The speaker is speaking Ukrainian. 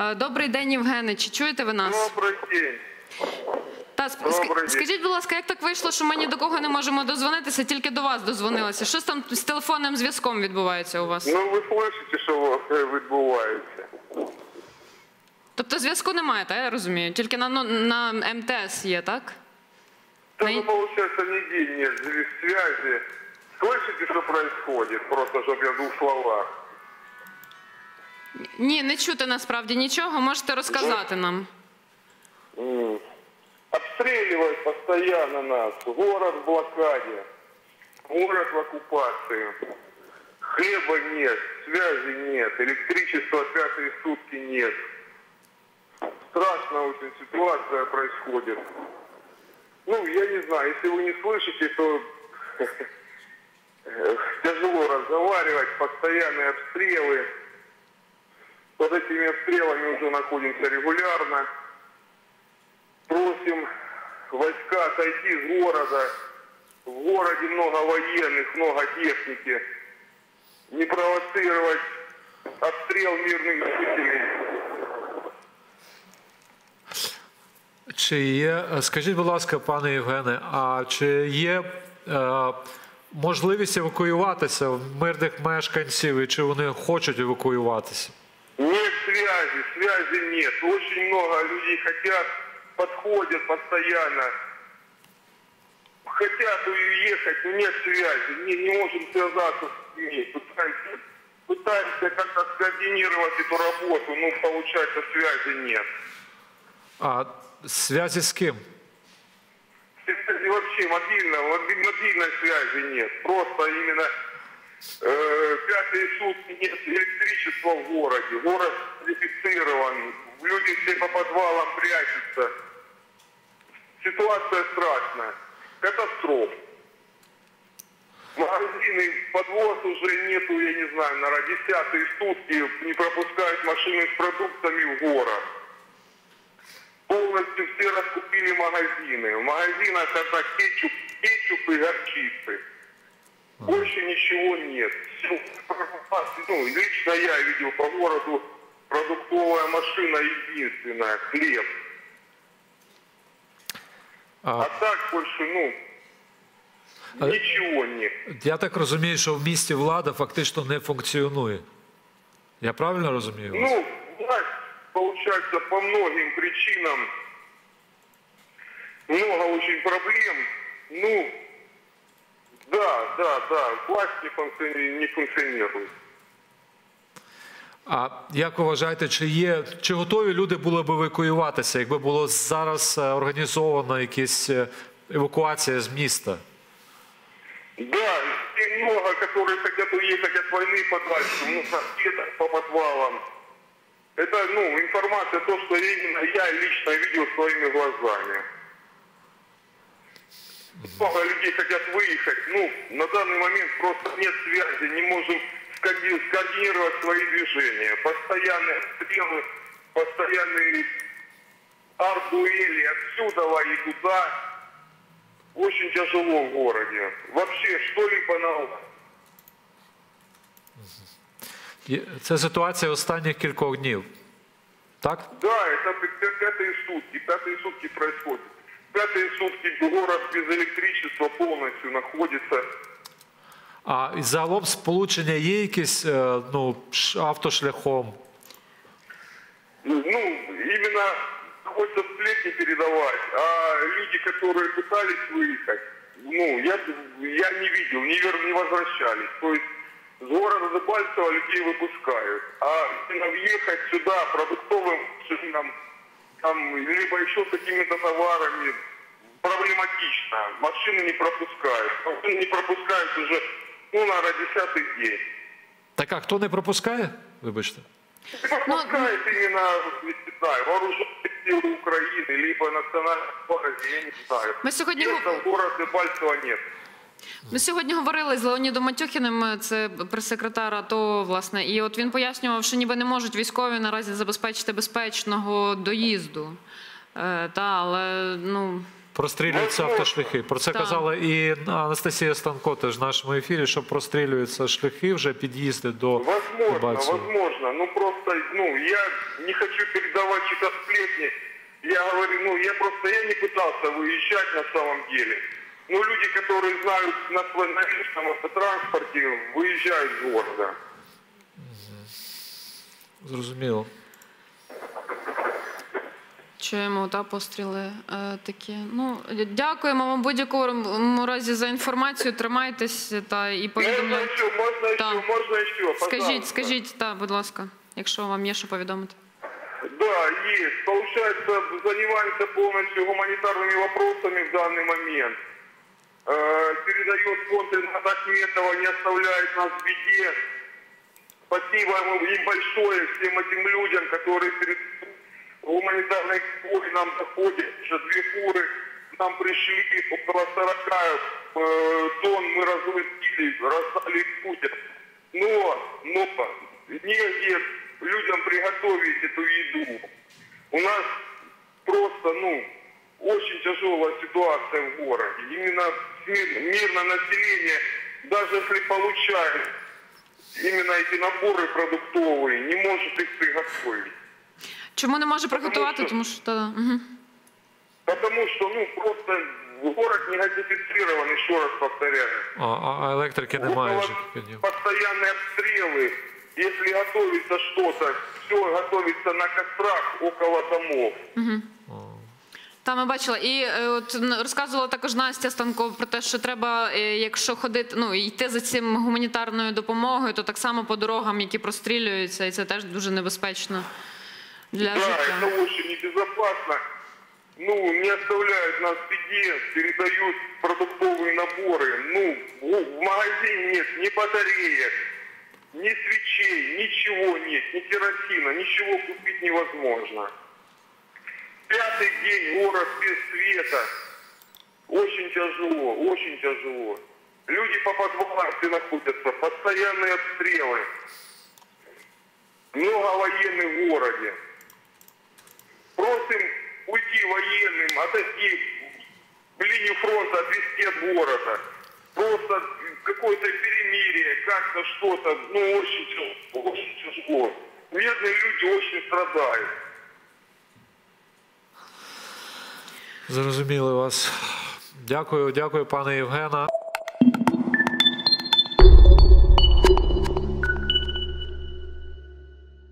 Е, Добрий день, Євгене. Чи чуєте ви нас? Добрый день. Та ск- добрий ск- день. скажіть, будь ласка, як так вийшло, що ми ні до кого не можемо дозвонитися, тільки до вас дозвонилися? Що там з телефонним зв'язком відбувається у вас? Ну, ви слышите, що е, відбувається? Тобто зв'язку немає, так я розумію? Тільки на, ну, на МТС є, так? Там, Ну, ну, и- получается, нигде нет зв- связи. Слышите, что происходит? Просто, чтобы я в двух словах. Ні, не чути насправді нічого. Можете розказати нам. М. Обстреливают постоянно нас. Город в блокаде. Город в оккупации. Хлеба нет, связи нет, электричества пятые сутки нет. Страшная очень ситуация происходит. Ну, я не знаю, если вы не слышите, то тяжело разговаривать, постоянные обстрелы. Под этими обстрелами уже находимся регулярно. Просим войска отойти из города. В городе много военных, много техники. Не провоцировать обстрел мирных жителей. Чи є, е, скажіть, будь ласка, пане Євгене, а чи є е, можливість евакуюватися в мирних мешканців і чи вони хочуть евакуюватися? Нет связи, связи нет. Очень много людей хотят, подходят постоянно. Хотят уехать, но нет связи. Не, не можем связаться с ними. Пытаемся, пытаемся как-то скоординировать эту работу, но получается связи нет. А зв'язі з ким? Связи вообще мобильного, моби- мобильной связи нет. Просто именно пятые сутки нет электричества в городе. Город дефицирован. Люди все по подвалам прячутся. Ситуация страшная. Катастрофа. Магазины, подвоз уже нету, я не знаю, на десятые сутки не пропускают машины с продуктами в город. Полностью все раскупили магазины. В магазинах это кетчуп, кетчуп и горчицы. Больше ничего нет. Всё. Ну, лично я видел по городу продуктовая машина единственная, хлеб. А, А так больше, ну, А- ничего нет. я так розумію, що в місті влада фактично не функціонує. Я правильно розумію? вас? Ну, власть, получается, по многим причинам много очень проблем. Ну, да, да, да, власть не, функциони- не функционирует. А як ви вважаєте, чи є чи готові люди були б евакуюватися, якби було зараз е, організовано якась е, евакуація з міста? Да, и много, которые хотят уехать от войны подальше, ну, где-то по подвалам. Это, ну, информация, то, что именно я лично видел своими глазами. Много людей хотят выехать, ну, на данный момент просто нет связи, не можем скоорди- скоординировать свои движения. Постоянные обстрелы, постоянные ардуэли отсюда и туда. Очень тяжело в городе. Вообще что-либо на Є- Це ситуація останніх кількох днів. Так? Да, это пя- пятые сутки, пятые сутки происходит. Пятые сутки город без электричества полностью находится. А і загалом сполучення є якісь е, ну, ш- автошляхом? Ну, именно хочется сплетни передавать, а люди, которые пытались выехать, ну, я, я не видел, не, вер, не возвращались. То есть с города Дебальцева людей выпускают, а именно въехать сюда продуктовым машинам, там, либо еще с какими-то товарами, проблематично. Машины не пропускают. Машины не пропускают уже, ну, наверное, десятый день. Так, а хто не пропускає? Вибачте. Не пропускает именно, не знаю, вооруженные силы Украины, либо национальная гвардия, я не знаю. Мы сегодня Честно, го- город Дебальцево нет. Ми сьогодні говорили з Леонідом Матюхіним, це прес-секретар АТО, власне, і от він пояснював, що ніби не можуть військові наразі забезпечити безпечного доїзду. Е, та, але ну Прострілюються автошляхи. Про це Так. казала і Анастасія Станко теж в нашому ефірі, що прострілюються шляхи вже під'їзди до Возможно, Дебальцева. возможно. Ну просто, ну, я не хочу передавать чьи-то сплетни. Я говорю, ну, я просто, я не пытался выезжать на самом деле. Но люди, которые знают на своем на личном автотранспорте, выезжают из города. Зрозуміло. Чуємо та постріли е, такі. Ну дякуємо вам в будь-якому разі за інформацію. Тримайтесь та і Можно повідомляйте. еще, можно еще, Да. можно еще, Скажіть, пожалуйста. скажіть, та, будь ласка, якщо вам є що повідомити. Да, есть. Получается, занимаемся полностью гуманитарными вопросами в данный момент. Э, передает фонд Рената Ахметова, не оставляет нас в беде. Спасибо ему им большое, всем этим людям, которые перед гуманитарной фурой нам доходят. Уже две фуры нам пришли, около 40 э, тонн мы разгрузили, раздали людям. Но, но, негде людям приготовить эту еду. У нас просто, ну, очень тяжелая ситуация в городе. Именно мирное население, даже если получает именно эти наборы продуктовые, не может их приготовить. Чому не може приготувати? що- Тому що та, угу. Потому что, ну, просто город не газифицирован, еще раз повторяю. А, а а електрики немає Около вже. я дів. постоянные обстрелы. Если готовится что-то, все готовится на кострах около домов. Та ми бачили, і е, от н- розказувала також Настя Станко про те, що треба, е, якщо ходити, ну йти за цим гуманітарною допомогою, то так само по дорогам, які прострілюються, і це теж дуже небезпечно для Да, життя. это очень небезопасно. Ну, не оставляют нас в беде, передают продуктовые наборы. Ну, в в магазине нет ни батареек, ни свечей, ничего нет, ни керосина, ничего купить невозможно. Пятый день город без света. Очень тяжело, очень тяжело. Люди по подвалам все находятся, постоянные обстрелы. Много военных в городе. Просим уйти военным, отойти в линию фронта, отвести от города. Просто какое-то перемирие, как-то что-то, ну, очень тяжело, очень тяжело. Бедные люди очень страдают. Зрозуміли вас. Дякую, дякую, пане Євгена.